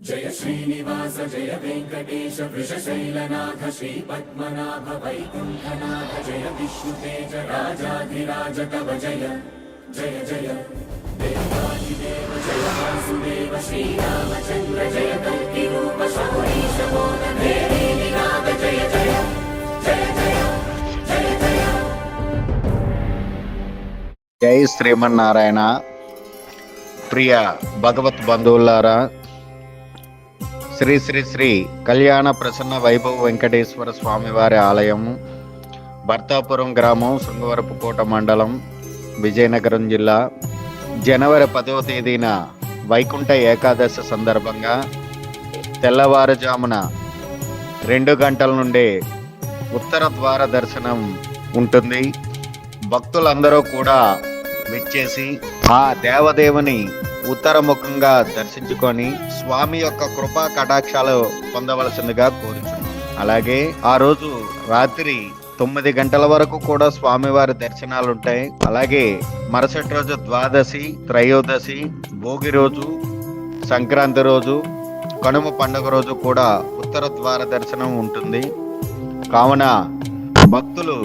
జయ శ్రీనివాస జయ వెంకటేశ వృషశైలనాథ శ్రీ పద్మనాభ వైకుంఠనాథ జయ విష్ణుతేజ రాజాధిరాజ కవ జయ జయ జయ. దేవాదిదేవ జయ వాసుదేవ శ్రీరామచంద్ర జయ కల్కి రూప శౌరీశ జయ జయ. జై శ్రీమన్నారాయణ. ప్రియ భగవత్ బంధువులారా శ్రీ శ్రీ శ్రీ కళ్యాణ ప్రసన్న వైభవ వెంకటేశ్వర స్వామివారి ఆలయం భర్తాపురం గ్రామం శృంగవరపుకోట మండలం విజయనగరం జిల్లా. జనవరి పదవ తేదీన వైకుంఠ ఏకాదశి సందర్భంగా తెల్లవారుజామున రెండు గంటల నుండే ఉత్తర ద్వార దర్శనం ఉంటుంది. భక్తులందరూ కూడా విచ్చేసి ఆ దేవదేవుని ఉత్తరముఖంగా దర్శించుకొని స్వామి యొక్క కృపా కటాక్షాలు పొందవలసిందిగా కోరుచున్నాం. అలాగే ఆ రోజు రాత్రి తొమ్మిది గంటల వరకు కూడా స్వామివారి దర్శనాలు ఉంటాయి అలాగే మరుసటి రోజు ద్వాదశి త్రయోదశి భోగి రోజు సంక్రాంతి రోజు కనుమ పండుగ రోజు కూడా ఉత్తర ద్వార దర్శనం ఉంటుంది. కావున భక్తులు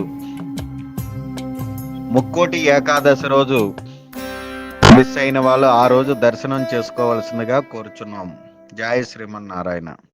ముక్కోటి ఏకాదశి రోజు మిస్ అయిన వాళ్ళు ఆ రోజు దర్శనం చేసుకోవాల్సిందిగా కోరుచున్నాం. జయ శ్రీమన్నారాయణ.